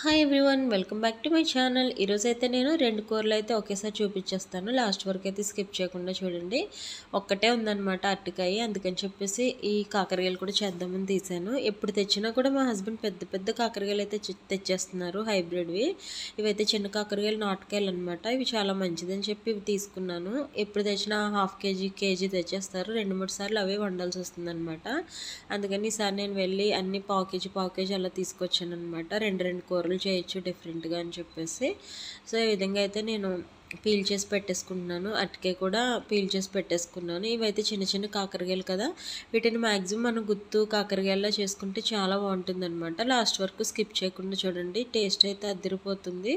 Hi everyone welcome back to my channel. ఈరోజు అయితే నేను రెండు కూరలు అయితే ఒకేసారి చూపించేస్తాను లాస్ట్ వరకు అయితే స్కిప్ చేయకుండా చూడండి. ఒక్కటే ఉందన్నమాట అరటికాయ. అందుకని చెప్పేసి ఈ కాకరకాయలు కూడా చేద్దామని తీసాను. ఎప్పుడు తెచ్చినా కూడా మా హస్బెండ్ పెద్ద పెద్ద కాకరకాయలు అయితే తెచ్చేస్తున్నారు హైబ్రిడ్వి. ఇవైతే చిన్న కాకరకాయలు నాటుకాయలు అనమాట ఇవి చాలా మంచిదని చెప్పి ఇవి తీసుకున్నాను. ఎప్పుడు తెచ్చినా హాఫ్ కేజీ కేజీ తెచ్చేస్తారు. రెండు మూడు సార్లు అవే వండాల్సి వస్తుందన్నమాట. అందుకని ఈసారి నేను వెళ్ళి అన్ని పావు కేజీ పావు కేజీ అలా తీసుకొచ్చాను అనమాట రెండు రెండు కూరలు. కూరలు చేయొచ్చు డిఫరెంట్గా అని చెప్పేసి. సో ఈ విధంగా అయితే నేను పీల్ చేసి పెట్టేసుకుంటున్నాను. అటుకే కూడా పీల్ చేసి పెట్టేసుకున్నాను. ఇవైతే చిన్న చిన్న కాకరకాయలు కదా వీటిని మ్యాక్సిమం మనం గుత్తు కాకరకాయల్లో చేసుకుంటే చాలా బాగుంటుందన్నమాట. లాస్ట్ వరకు స్కిప్ చేయకుండా చూడండి టేస్ట్ అయితే అదిరిపోతుంది.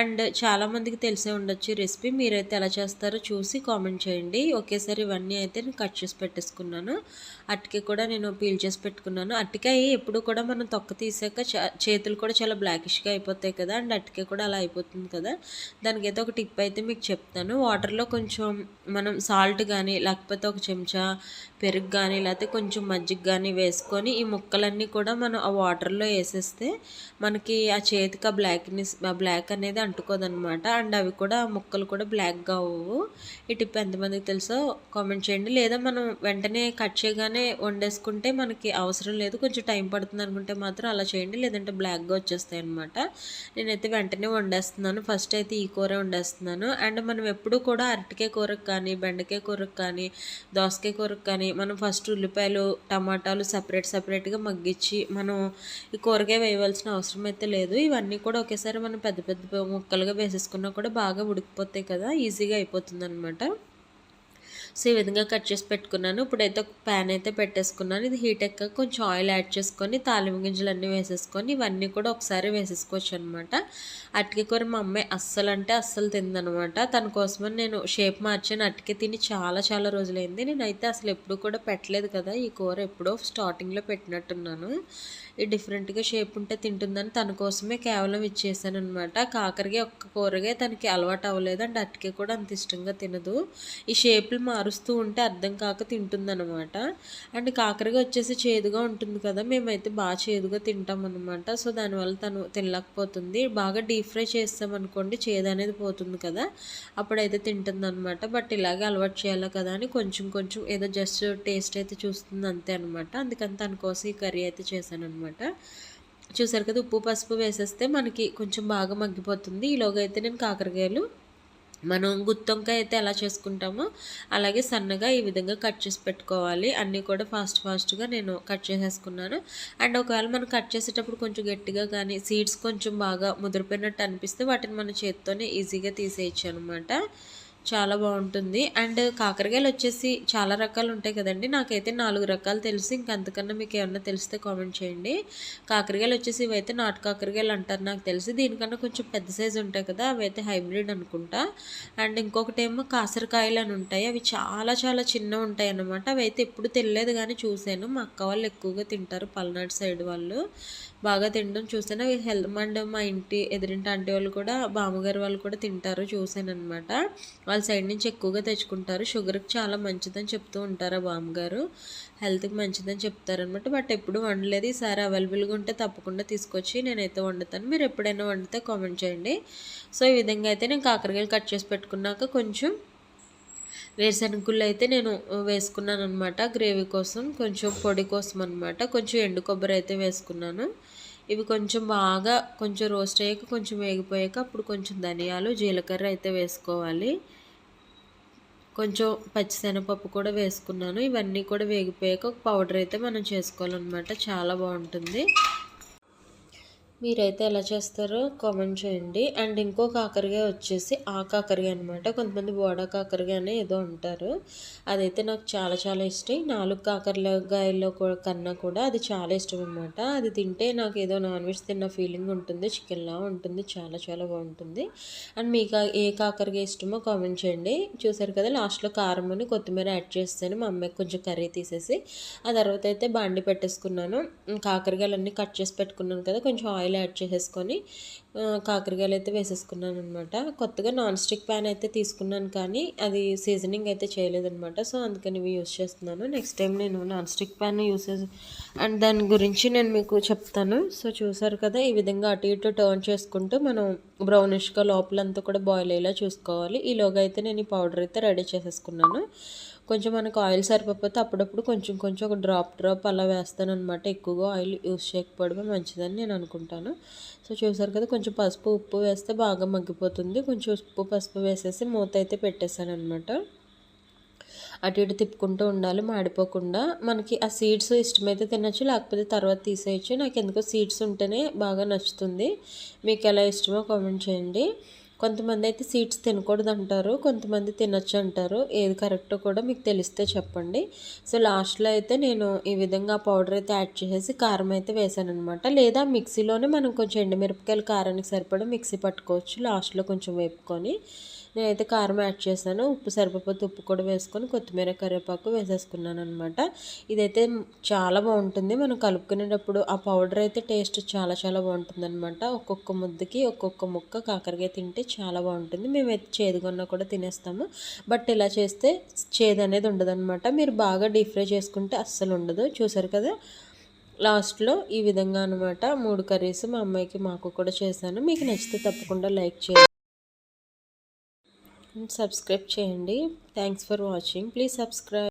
అండ్ చాలామందికి తెలిసే ఉండొచ్చు రెసిపీ. మీరైతే ఎలా చేస్తారో చూసి కామెంట్ చేయండి. ఒకేసారి ఇవన్నీ అయితే నేను కట్ చేసి పెట్టేసుకున్నాను. అట్టికే కూడా నేను పీల్ చేసి పెట్టుకున్నాను. అట్టికాయ ఎప్పుడు కూడా మనం తొక్క తీసాక చేతులు కూడా చాలా బ్లాకిష్గా అయిపోతాయి కదా అండ్ అట్టికే కూడా అలా అయిపోతుంది కదా. దానికైతే ఒక టిప్ అయితే మీకు చెప్తాను. వాటర్లో కొంచెం మనం సాల్ట్ కానీ లేకపోతే ఒక చెంచా పెరుగు కానీ లేకపోతే కొంచెం మజ్జిగ కానీ వేసుకొని ఈ ముక్కలన్నీ కూడా మనం ఆ వాటర్లో వేసేస్తే మనకి ఆ చేతికి ఆ బ్లాక్నెస్ ఆ బ్లాక్ అనేది అంటుకోదనమాట. అండ్ అవి కూడా ముక్కలు కూడా బ్లాక్గా అవ్వవు. ఈ టిప్ ఎంతమందికి తెలుసో కామెంట్ చేయండి. లేదా మనం వెంటనే కట్ చేయగానే వండేసుకుంటే మనకి అవసరం లేదు. కొంచెం టైం పడుతుంది అనుకుంటే మాత్రం అలా చేయండి. లేదంటే బ్లాక్గా వచ్చేస్తాయి అనమాట నేనైతే వెంటనే వండేస్తున్నాను. ఫస్ట్ అయితే ఈ కూర వండేస్తున్నాను. అండ్ మనం ఎప్పుడు కూడా అరటికాయ కూరకు కానీ బెండకాయ కూరకు కానీ దోసకాయ కూరకు కానీ మనం ఫస్ట్ ఉల్లిపాయలు టమాటాలు సపరేట్ సపరేట్గా మగ్గించి మనం ఈ కూరగాయ వేయవలసిన అవసరం అయితే లేదు. ఇవన్నీ కూడా ఒకేసారి మనం పెద్ద పెద్ద ముక్కలుగా వేసేసుకున్నా కూడా బాగా ఉడికిపోతాయి కదా ఈజీగా అయిపోతుంది అనమాట సో ఈ విధంగా కట్ చేసి పెట్టుకున్నాను. ఇప్పుడైతే ఒక ప్యాన్ అయితే పెట్టేసుకున్నాను. ఇది హీట్ ఎక్క కొంచెం ఆయిల్ యాడ్ చేసుకొని తాలింపు గింజలు అన్నీ వేసేసుకొని ఇవన్నీ కూడా ఒకసారి వేసేసుకోవచ్చు అనమాట అట్టికి కూర మా అమ్మాయి అస్సలు అంటే అస్సలు తిందనమాట తన కోసమని నేను షేప్ మార్చాను. అట్టికి తిని చాలా చాలా రోజులైంది. నేనైతే అసలు ఎప్పుడు కూడా పెట్టలేదు కదా. ఈ కూర ఎప్పుడో స్టార్టింగ్లో పెట్టినట్టున్నాను. ఈ డిఫరెంట్గా షేప్ ఉంటే తింటుందని తన కోసమే కేవలం ఇచ్చేసాను అనమాట కాకరగా ఒక్క కూరగాయ తనకి అలవాటు అవ్వలేదు. అండ్ అట్టికి కూడా అంత ఇష్టంగా తినదు. ఈ షేపులు అరుస్తూ ఉంటే అర్థం కాక తింటుందన్నమాట. అండ్ కాకరగా వచ్చేసి చేదుగా ఉంటుంది కదా మేమైతే బాగా చేదుగా తింటాం అనమాట సో దానివల్ల తను తినలేకపోతుంది. బాగా డీప్ ఫ్రై చేస్తామనుకోండి చేదు అనేది పోతుంది కదా అప్పుడైతే తింటుంది అనమాట బట్ ఇలాగే అలవాటు చేయాలి కదా అని కొంచెం కొంచెం ఏదో జస్ట్ టేస్ట్ అయితే చూస్తుంది అంతే అనమాట అందుకని తన కోసం ఈ కర్రీ అయితే చేశాను అనమాట చూసారు కదా ఉప్పు పసుపు వేసేస్తే మనకి కొంచెం బాగా మగ్గిపోతుంది. ఈలోగా అయితే నేను కాకరకాయలు మనం గుత్తొంకాయ అయితే ఎలా చేసుకుంటామో అలాగే సన్నగా ఈ విధంగా కట్ చేసి పెట్టుకోవాలి. అన్నీ కూడా ఫాస్ట్ ఫాస్ట్గా నేను కట్ చేసేసుకున్నాను. అండ్ ఒకవేళ మనం కట్ చేసేటప్పుడు కొంచెం గట్టిగా కానీ సీడ్స్ కొంచెం బాగా ముదిరిపోయినట్టు అనిపిస్తే వాటిని మన చేతితోనే ఈజీగా తీసేయచ్చు అనమాట చాలా బాగుంటుంది. అండ్ కాకరకాయలు వచ్చేసి చాలా రకాలు ఉంటాయి కదండి. నాకైతే నాలుగు రకాలు తెలుసు. ఇంకంతకన్నా మీకు ఏమన్నా తెలిస్తే కామెంట్ చేయండి. కాకరకాయలు వచ్చేసి ఇవైతే నాటు కాకరకాయలు అంటారు నాకు తెలిసి. దీనికన్నా కొంచెం పెద్ద సైజు ఉంటాయి కదా అవి అయితే హైబ్రిడ్ అనుకుంటా. అండ్ ఇంకొకటి ఏమో కాసరకాయలు అని ఉంటాయి. అవి చాలా చాలా చిన్న ఉంటాయి అన్నమాట. అవి అయితే ఎప్పుడు తెలియలేదు కానీ చూశాను. మా అక్క వాళ్ళు ఎక్కువగా తింటారు పల్నాడు సైడ్ వాళ్ళు. బాగా తినడం చూసాను అవి హెల్త్ అండ్ మా ఇంటి ఎదురింటి ఆంటీ వాళ్ళు కూడా బామ్మగారు వాళ్ళు కూడా తింటారు చూసాను అనమాట వాళ్ళ సైడ్ నుంచి ఎక్కువగా తెచ్చుకుంటారు. షుగర్కి చాలా మంచిదని చెప్తూ ఉంటారు ఆ బామ్మగారు. హెల్త్కి మంచిదని చెప్తారనమాట బట్ ఎప్పుడు వండలేదు. ఈసారి అవైలబుల్గా ఉంటే తప్పకుండా తీసుకొచ్చి నేనైతే వండుతాను. మీరు ఎప్పుడైనా వండితే కామెంట్ చేయండి. సో ఈ విధంగా అయితే నేను కాకరకాయలు కట్ చేసి పెట్టుకున్నాక కొంచెం వేరుశనగుళ్ళు అయితే నేను వేసుకున్నాను అనమాట గ్రేవీ కోసం కొంచెం పొడి కోసం అనమాట కొంచెం ఎండు కొబ్బరి అయితే వేసుకున్నాను. ఇవి కొంచెం బాగా కొంచెం రోస్ట్ అయ్యాక కొంచెం వేగిపోయాక అప్పుడు కొంచెం ధనియాలు జీలకర్ర అయితే వేసుకోవాలి. కొంచెం పచ్చిశనగపప్పు కూడా వేసుకున్నాను. ఇవన్నీ కూడా వేగిపోయాక ఒక పౌడర్ అయితే మనం చేసుకోవాలన్నమాట. చాలా బాగుంటుంది. మీరైతే ఎలా చేస్తారో కామెంట్ చేయండి. అండ్ ఇంకో కాకరకాయ వచ్చేసి ఆ కాకరకాయ అనమాట కొంతమంది బోడా కాకరకాయ అని ఏదో ఉంటారు అదైతే నాకు చాలా చాలా ఇష్టం. నాలుగు కాకరకాయల్లో కన్నా కూడా అది చాలా ఇష్టం అనమాట అది తింటే నాకు ఏదో నాన్ వెజ్ తిన్న ఫీలింగ్ ఉంటుంది. చికెన్లా ఉంటుంది. చాలా చాలా బాగుంటుంది. అండ్ మీకు ఏ కాకరకాయ ఇష్టమో కామెంట్ చేయండి. చూసారు కదా లాస్ట్లో కారం అని కొత్తిమీర యాడ్ చేస్తాను. మా అమ్మాయికి కొంచెం కర్రీ తీసేసి ఆ తర్వాత అయితే బాండి పెట్టేసుకున్నాను. కాకరకాయలన్నీ కట్ చేసి పెట్టుకున్నాను కదా కొంచెం ఆయిల్ ఆయిల్ యాడ్ చేసేసుకొని కాకరకాయలు అయితే వేసేసుకున్నాను అనమాట కొత్తగా నాన్ స్టిక్ ప్యాన్ అయితే తీసుకున్నాను కానీ అది సీజనింగ్ అయితే చేయలేదనమాట సో అందుకని ఇవి యూస్ చేస్తున్నాను. నెక్స్ట్ టైం నేను non stick pan use and దాని గురించి నేను మీకు చెప్తాను. సో చూసారు కదా ఈ విధంగా అటు ఇటు టర్న్ చేసుకుంటూ మనం బ్రౌనిష్గా లోపలంతా కూడా బాయిల్ అయ్యేలా చూసుకోవాలి. ఈలోగా అయితే నేను ఈ పౌడర్ అయితే రెడీ చేసేసుకున్నాను. కొంచెం మనకు ఆయిల్ సరిపోతే అప్పుడప్పుడు కొంచెం కొంచెం ఒక డ్రాప్ డ్రాప్ అలా వేస్తాను అనమాట ఎక్కువగా ఆయిల్ యూస్ చేయకపోవడమే మంచిదని నేను అనుకుంటాను. సో చూసారు కదా కొంచెం పసుపు ఉప్పు వేస్తే బాగా మగ్గిపోతుంది. కొంచెం ఉప్పు పసుపు వేసేసి మూత అయితే పెట్టేశాను అనమాట అటు ఇటు తిప్పుకుంటూ ఉండాలి మాడిపోకుండా. మనకి ఆ సీడ్స్ ఇష్టమైతే తినచ్చు లేకపోతే తర్వాత తీసేయచ్చు. నాకు ఎందుకో సీడ్స్ ఉంటేనే బాగా నచ్చుతుంది. మీకు ఎలా ఇష్టమో కామెంట్ చేయండి. కొంతమంది అయితే సీడ్స్ తినకూడదు అంటారు కొంతమంది తినచ్చు అంటారు. ఏది కరెక్టో కూడా మీకు తెలిస్తే చెప్పండి. సో లాస్ట్లో అయితే నేను ఈ విధంగా పౌడర్ అయితే యాడ్ చేసేసి కారం అయితే వేసాను అనమాట లేదా మిక్సీలోనే మనం కొంచెం ఎండుమిరపకాయలు కారానికి సరిపడా మిక్సీ పట్టుకోవచ్చు లాస్ట్లో కొంచెం వేపుకొని. నేనైతే కారం యాడ్ చేశాను. ఉప్పు సరిపోతే ఉప్పు కూడా వేసుకొని కొత్తిమీర కరివేపాకు వేసేసుకున్నాను అనమాట ఇదైతే చాలా బాగుంటుంది. మనం కలుపుకునేటప్పుడు ఆ పౌడర్ అయితే టేస్ట్ చాలా చాలా బాగుంటుంది అనమాట ఒక్కొక్క ముద్దకి ఒక్కొక్క ముక్క కాకరకాయ తింటే చాలా బాగుంటుంది. మేమైతే చేదుగొన్నా కూడా తినేస్తాము. బట్ ఇలా చేస్తే చేదు అనేది ఉండదన్నమాట. మీరు బాగా డీప్ ఫ్రై చేసుకుంటే అస్సలు ఉండదు. చూసారు కదా? లాస్ట్లో ఈ విధంగా అనమాట మూడు కర్రీస్ మా అమ్మాయికి మాకు కూడా చేశాను. మీకు నచ్చితే తప్పకుండా లైక్ చేయండి. సబ్స్క్రైబ్ చేయండి. Thanks for watching. Please subscribe.